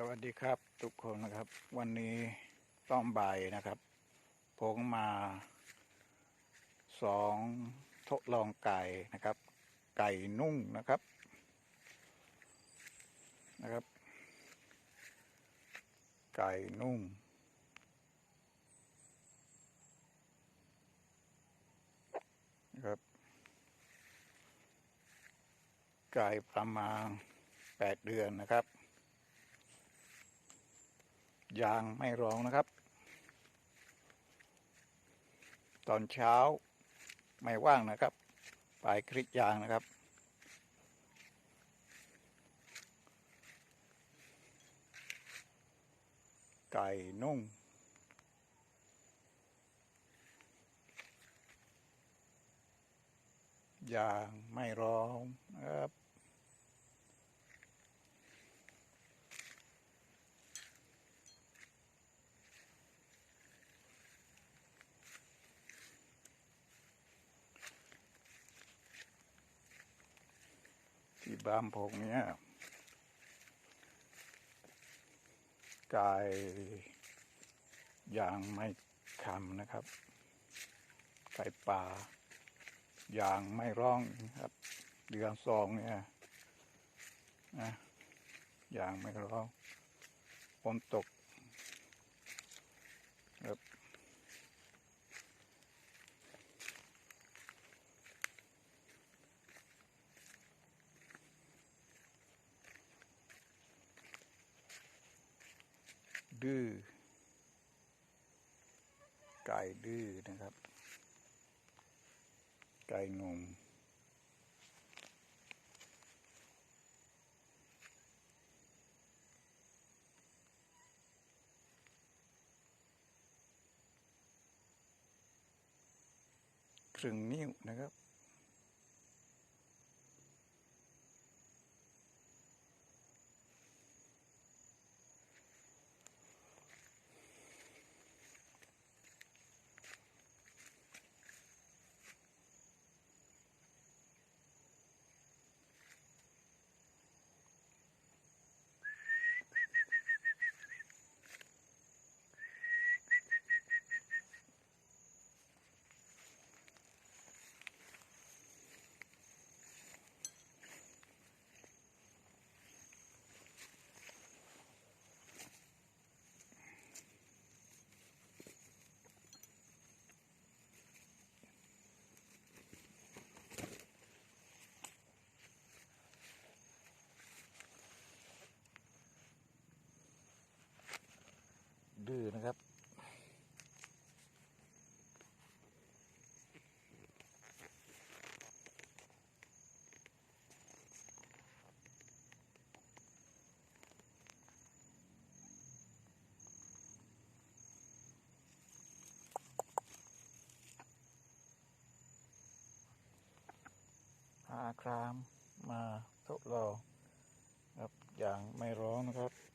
สวัสดีครับทุกคนนะครับ วันนี้ต้องบ่ายนะครับ ผมมาสองทดลองไก่นะครับ ไก่นุ่งนะครับนะครับ ไก่นุ่ง นะครับ ไก่ประมาณแปดเดือนนะครับ ยางไม่ร้องนะครับ ตอนเช้าไม่ว่างนะครับปลายคลิกยางนะครับ ไก่นุ่งยางไม่ร้องนะครับ บ้านผมเนี่ยกายยางไม่คำนะครับไก่ป่ายางไม่ร้องครับ เดือนสองเนี่ยนะยางไม่ร้องฝนตกครับ ดื้อไก่ดื้อนะครับ ไก่หนุ่มครึ่งนิ้วนะครับ ดื้อนะครับหาครามมาทดลองครับอย่างไม่ร้องนะครับ